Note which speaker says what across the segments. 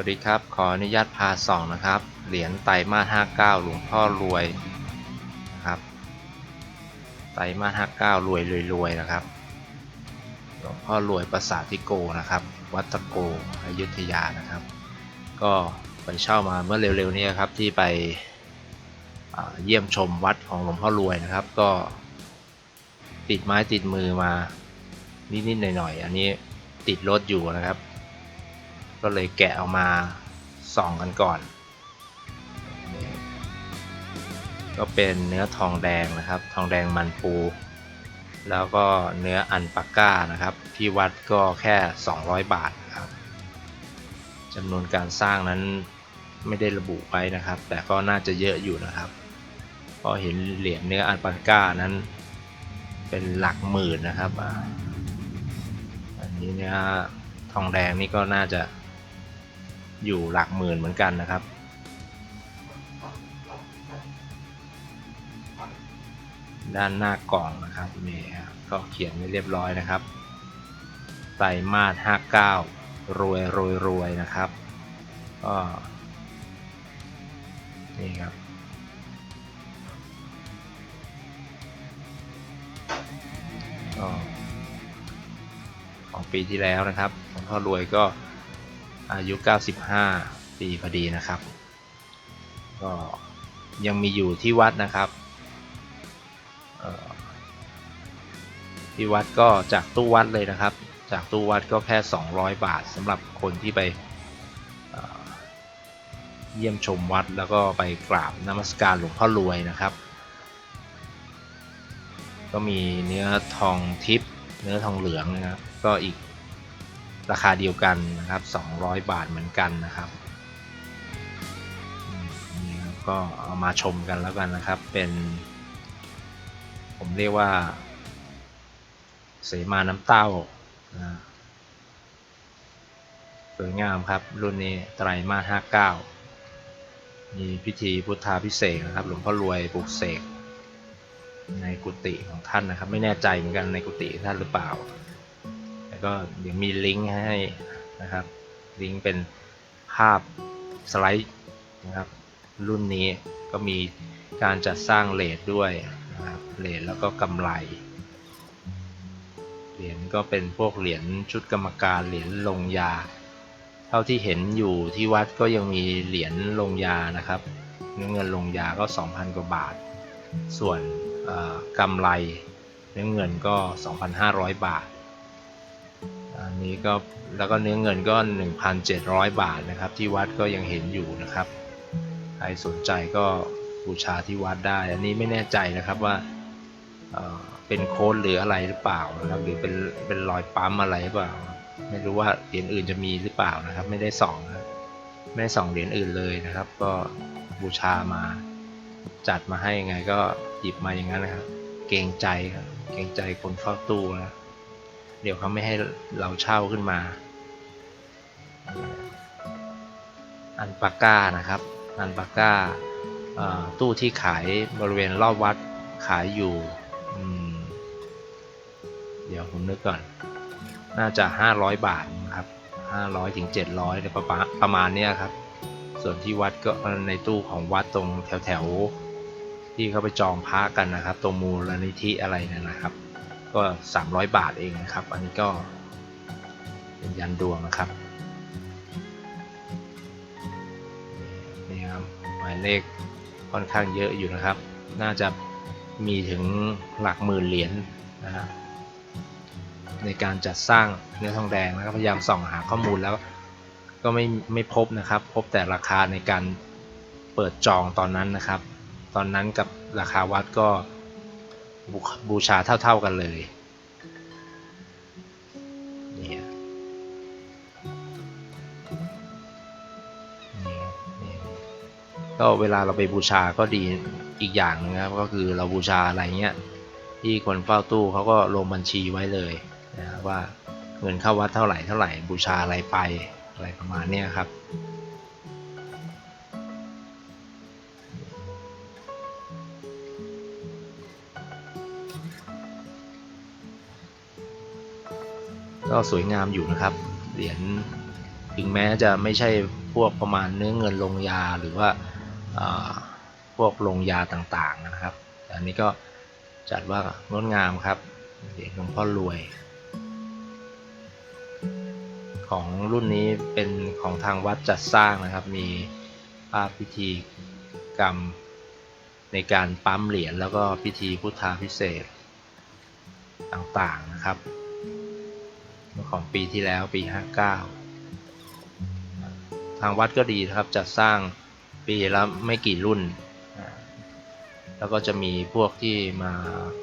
Speaker 1: สวัสดีครับ ขออนุญาตพาส่องนะครับ เหรียญไตรมาส59 หลวงพ่อรวยนะครับ ไตรมาส59 รวยรวยรวยนะครับ หลวงพ่อรวยประสาททิโกนะครับ วัดตโกอยุธยานะครับ ก็ไปเช่ามาเมื่อเร็วๆนี้ครับที่ไปเยี่ยมชมวัดของหลวงพ่อรวยนะครับ ก็ ติดไม้ติดมือมานิดๆหน่อยๆ อันนี้ติดรถอยู่นะครับ ก็เลยแกะออกมาส่องกันก่อน ก็เป็นเนื้อทองแดงนะครับ ทองแดงมันปู แล้วก็เนื้ออันปาก้านะครับ ที่วัดก็แค่ 200 บาทครับจำนวนการสร้างนั้นไม่ได้ระบุไว้นะครับ แต่ก็น่าจะเยอะอยู่นะครับเพราะเห็นเหรียญเนื้ออันปาก้านั้น เป็นหลักหมื่นนะครับ อันนี้เนื้อทองแดงนี่ก็น่าจะ อยู่หลักหมื่นเหมือนกันนะครับ ด้านหน้ากล่องนะครับนี่ครับก็เขียนไว้เรียบร้อยนะครับไตรมาส59 รวยรวยรวยนะครับ ก็นี่ครับของปีที่แล้วนะครับหลวงพ่อรวยก็ อายุ 95 ปีพอดีนะครับ ก็ยังมีอยู่ที่วัดนะครับที่วัดก็จากตู้วัดเลยนะครับ จากตู้วัดก็แค่ 200 บาทสำหรับคนที่ไปเเยี่ยมชมวัดแล้วก็ไปกราบนมัสการหลวงพ่อรวยนะครับ ก็มีเนื้อทองทิพย์เนื้อทองเหลืองนะครับก็อีก ราคาเดียวกันนะครับ 200 บาทเหมือนกันนะครับนี่ก็เอามาชมกันแล้วกันนะครับ เป็น ผมเรียกว่า เสมาน้ำเต้านะสวยงามครับ รุ่นนี้ไตรมาส59 มีพิธีพุทธาพิเศษนะครับ หลวงพ่อรวยปลุกเสกในกุฏิของท่านนะครับ ไม่แน่ใจเหมือนกันในกุฏิท่านหรือเปล่า ก็เดี๋ยวมีลิงก์ให้นะครับ ลิงก์เป็นภาพสไลด์นะครับ รุ่นนี้ก็มีการจัดสร้างเลทด้วยนะครับเลทแล้วก็กำไรเหรียญก็เป็นพวกเหรียญชุดกรรมการเหรียญลงยา เท่าที่เห็นอยู่ที่วัดก็ยังมีเหรียญลงยานะครับเงินลงยาก็ 2,000 กว่าบาท ส่วนเอ่อกำไรเนื้อเงินก็ 2,500 บาท อันนี้ก็แล้วก็เนื้อเงินก็ 1,700 บาทนะครับ ที่วัดก็ยังเห็นอยู่นะครับ ใครสนใจก็บูชาที่วัดได้ อันนี้ไม่แน่ใจนะครับว่าเเป็นโค้ดหรืออะไรหรือเปล่านะครับหรือเป็นเป็นรอยปั๊มอะไรหรือเปล่า ไม่รู้ว่าเหรียญอื่นจะมีหรือเปล่านะครับ ไม่ได้ส่องนะไม่ได้ส่องเหรียญอื่นเลยนะครับ ก็บูชามาจัดมาให้ยังไงก็หยิบมาอย่างนั้นนะครับ เกรงใจครับเกรงใจคนเฝ้าตู้นะ เดี๋ยวเขาไม่ให้เราเช่าขึ้นมา อันปาก้านะครับ อันปาก้าตู้ที่ขายบริเวณรอบวัดขายอยู่อเดี๋ยวผมนึกก่อน น่าจะ 500 บาทนะครับ 500ถึง700เลยประมาณประมาณนี้ครับ ส่วนที่วัดก็ในตู้ของวัดตรงแถวแถวๆที่เขาไปจองพระกันนะครับ ตรงมูลนิธิอะไรเนนะครับ ก็ 300 บาทเองนะครับ อันนี้ก็เป็นยันดวงนะครับนี่ครับหมายเลขค่อนข้างเยอะอยู่นะครับ น่าจะมีถึงหลักหมื่นเหรียญนะฮะในการจัดสร้างเนื้อทองแดงนะครับ พยายามส่องหาข้อมูลแล้วก็ไม่ไม่พบนะครับ พบแต่ราคาในการเปิดจองตอนนั้นนะครับ ตอนนั้นกับราคาวัดก็ บูบูชาเท่า ๆกันเลยนี่ฮะนี่ครับก็เวลาเราไปบูชาก็ดีอีกอย่างนะครับก็คือเราบูชาอะไรเงี้ยที่คนเฝ้าตู้เขาก็ลงบัญชีไว้เลยนะครับว่าเงินเข้าวัดเท่าไหร่เท่าไหร่บูชาอะไรไปอะไรประมาณเนี้ยครับ ก็สวยงามอยู่นะครับ เหรียญถึงแม้จะไม่ใช่พวกประมาณเนื้อเงินลงยาหรือว่าาพวกลงยาต่างๆนะครับ อันนี้ก็จัดว่างดงามครับ เหรียญหลวงพ่อรวย ของรุ่นนี้เป็นของทางวัดจัดสร้างนะครับ มีภาพพิธีกรรมในการปั๊มเหรียญแล้วก็พิธีพุทธาพิเศษต่างๆนะครับ ของปีที่แล้วปี 59 ทางวัดก็ดีครับจัดสร้างปีละไม่กี่รุ่น แล้วก็จะมีพวกที่มา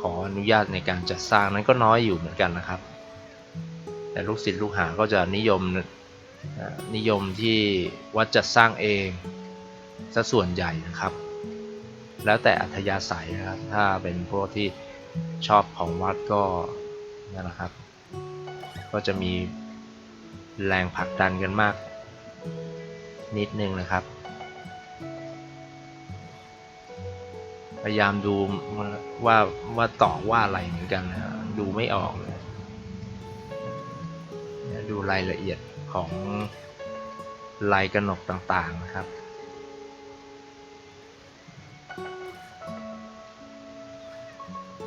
Speaker 1: ขออนุญาตในการจัดสร้างนั้นก็น้อยอยู่เหมือนกันนะครับ แต่ลูกศิษย์ลูกหาก็จะนิยมนิยมที่วัดจัดสร้างเองซะส่วนใหญ่นะครับ แล้วแต่อัธยาศัยนะครับ ถ้าเป็นพวกที่ชอบของวัดก็นั่นแหละครับ ก็จะมีแรงผลักดันกันมาก นิดนึงนะครับ พยายามดูว่าว่าต่อว่าอะไรเหมือนกันนะดูไม่ออกเลยดูรายละเอียดของลายกระหนกต่างๆนะครับ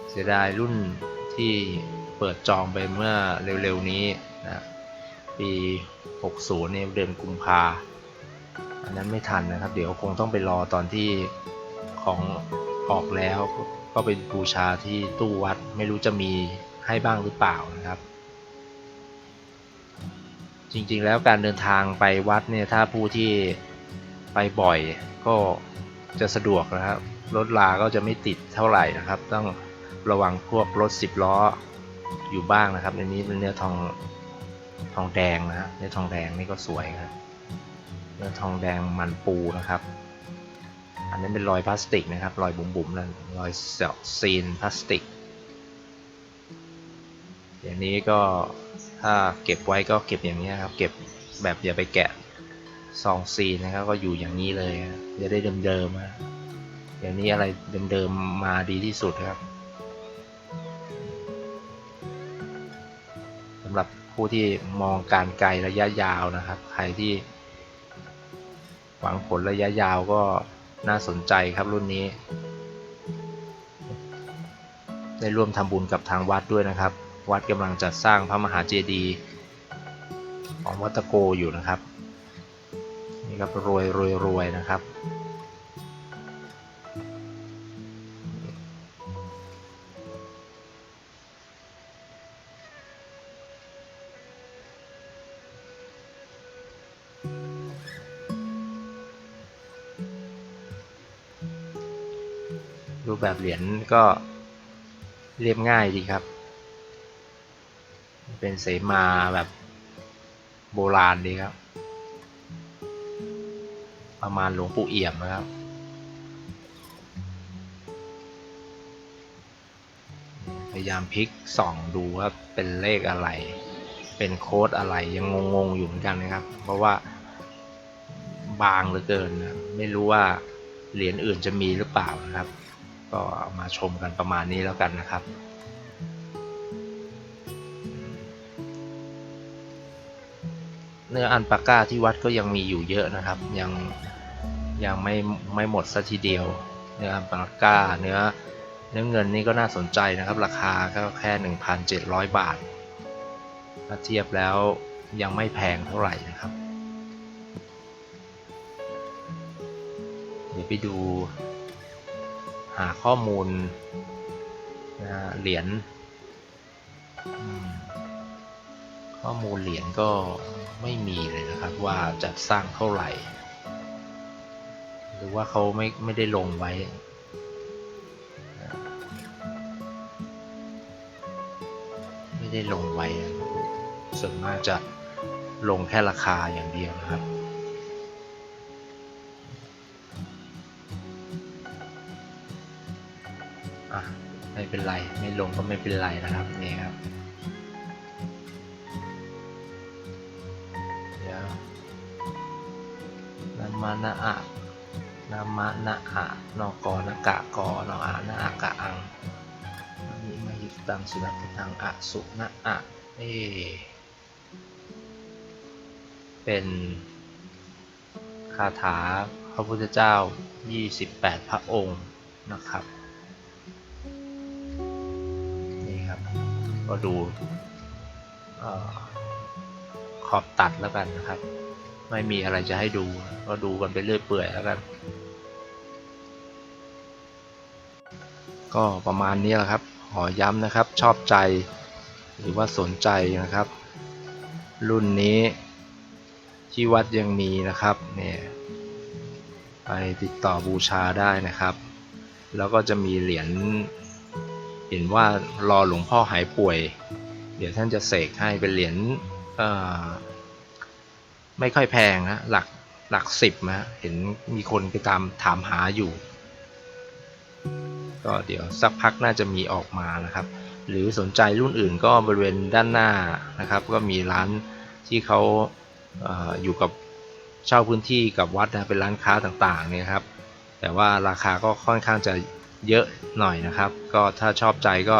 Speaker 1: เสียดายรุ่นที่ เปิดจองไปเมื่อเร็วๆนี้นะปี 60เนี่ยเดือนกุมภาอันนั้นไม่ทันนะครับ เดี๋ยวคงต้องไปรอตอนที่ของออกแล้วก็ไปบูชาที่ตู้วัดไม่รู้จะมีให้บ้างหรือเปล่านะครับ จริงๆแล้วการเดินทางไปวัดเนี่ยถ้าผู้ที่ไปบ่อยก็จะสะดวกนะครับรถลาก็จะไม่ติดเท่าไหร่นะครับ ต้องระวังพวกรถสิบล้อ อยู่บ้างนะครับในนี้เป็นเนื้อทองทองแดงนะฮะเนื้อทองแดงนี่ก็สวยครับเนื้อทองแดงมันปูนะครับ อันนั้นเป็นรอยพลาสติกนะครับ รอยบุ๋มๆนั่นรอยเซลซีนพลาสติก อย่างนี้ก็ถ้าเก็บไว้ก็เก็บอย่างนี้ครับ เก็บแบบอย่าไปแกะซองซีนนะครับ ก็อยู่อย่างนี้เลยจะได้เดิมๆนะอย่างนี้อะไรเดิมๆมาดีที่สุดครับำหรับผู้ที่มองการไกลระยะยาวนะครับ ใครที่หวังผลระยะยาวก็น่าสนใจครับรุ่นนี้ ได้ร่วมทำบุญกับทางวัดด้วยนะครับ วัดกำลังจัดสร้างพระมหาเจดีย์ของวัดตะโกอยู่นะครับ นี่ครับรวยรวยรวยนะครับ รูปแบบเหรียญก็เรียบง่ายดีครับ เป็นเสมาแบบโบราณดีครับ ประมาณหลวงปู่เอี่ยมนะครับพยายามพลิกส่องดูว่าเป็นเลขอะไร เป็นโค้ดอะไรยังงงๆอยู่เหมือนกันนะครับ เพราะว่าบางเหลือเกินนะไม่รู้ว่าเหรียญอื่นจะมีหรือเปล่านะครับ ก็มาชมกันประมาณนี้แล้วกันนะครับ เนื้ออันปาก้าที่วัดก็ยังมีอยู่เยอะนะครับ ยังยังไม่ไม่หมดสัทีเดียว เนื้ออันปาก้าเนื้อเนื้อเงินนี่ก็น่าสนใจนะครับ ราคาก็แค่ 1,700 บาทถ้าเทียบแล้วยังไม่แพงเท่าไหร่นะครับ เดี๋ยวไปดู หาข้อมูลนะเหรียญข้อมูลเหรียญก็ไม่มีเลยนะครับว่าจัดสร้างเท่าไหร่ หรือว่าเขาไม่ไม่ได้ลงไว้ไม่ได้ลงไว้ส่วนมากจะลงแค่ราคาอย่างเดียวนะครับ เป็นไร ไม่ลงก็ไม่เป็นไรนะครับนี่ครับเดี๋ยวนามานะอะนามานะอะนอกอนะกะกอนออานะอะกะอังมิมาหิตังสุนัขตังอะสุนะอะเอเป็นคาถาพระพุทธเจ้า 28 พระองค์นะครับ ก็ดูอขอบตัดแล้วกันนะครับ ไม่มีอะไรจะให้ดูก็ดูกันไปเรื่อยเปื่อยแล้วกัน ก็ประมาณนี้แหละครับขอย้ำนะครับชอบใจหรือว่าสนใจนะครับ รุ่นนี้ที่วัดยังมีนะครับเนี่ยไปติดต่อบูชาได้นะครับ แล้วก็จะมีเหรียญ เห็นว่ารอหลวงพ่อหายป่วย เดี๋ยวท่านจะเสกให้เป็นเหรียญไม่ค่อยแพงนะหลักหลักสิบนะเห็นมีคนไปตามถามหาอยู่ ก็เดี๋ยวสักพักน่าจะมีออกมานะครับ หรือสนใจรุ่นอื่นก็บริเวณด้านหน้านะครับ ก็มีร้านที่เขาเอออยู่กับเช่าพื้นที่กับวัดนะเป็นร้านค้าต่างๆเนี่ยครับ แต่ว่าราคาก็ค่อนข้างจะ เยอะหน่อยนะครับ ก็ถ้าชอบใจก็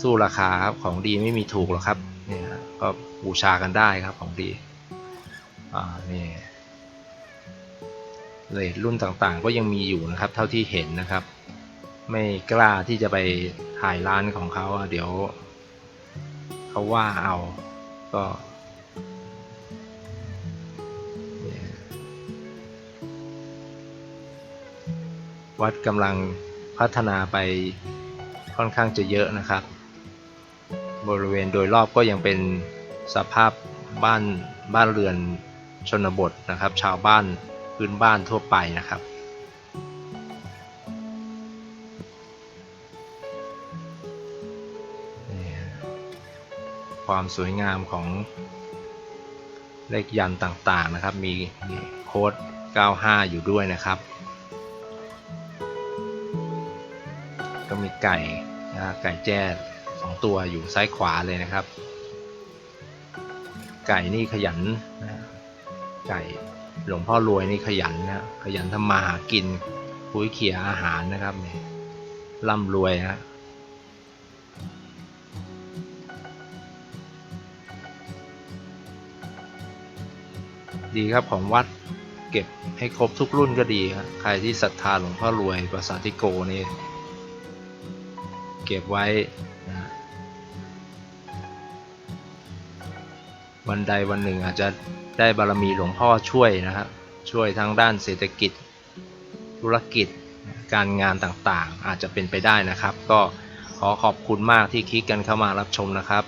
Speaker 1: สู้ราคาครับของดีไม่มีถูกหรอกครับเนี่ยก็บูชากันได้ครับของดีอ่านี่เลทรุ่นต่างๆ ก็ยังมีอยู่นะครับ เท่าที่เห็นนะครับ ไม่กล้าที่จะไปถ่ายร้านของเขาเดี๋ยวเขาว่าเอาก็วัดกำลัง พัฒนาไปค่อนข้างจะเยอะนะครับ บริเวณโดยรอบก็ยังเป็นสภาพบ้านบ้านเรือนชนบทนะครับ ชาวบ้านพื้นบ้านทั่วไปนะครับ ความสวยงามของเลขยันต์ต่างๆนะครับมีมีโค้ด 95 อยู่ด้วยนะครับ ไก่นะไก่แจ้สองตัวอยู่ซ้ายขวาเลยนะครับ ไก่นี่ขยันนะไก่หลวงพ่อรวยนี่ขยันนะขยันทำมาหากินคุยเขี่ยอาหารนะครับนี่ร่ำรวยนะดีครับของวัดเก็บให้ครบทุกรุ่นก็ดีครับใครที่ศรัทธาหลวงพ่อรวยประสาทิโกนี่ เก็บไว้นะวันใดวันหนึ่งอาจจะได้บารมีหลวงพ่อช่วยนะครับช่วยทั้งด้านเศรษฐกิจ ธุรกิจการงานต่างๆ อาจจะเป็นไปได้นะครับ ก็ขอขอบคุณมากที่คลิกกันเข้ามารับชมนะครับ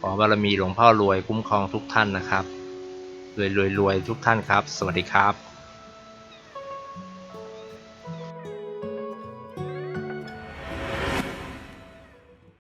Speaker 1: ขอบารมีหลวงพ่อรวยคุ้มครองทุกท่านนะครับรวยรวยรวยทุกท่านครับ สวัสดีครับ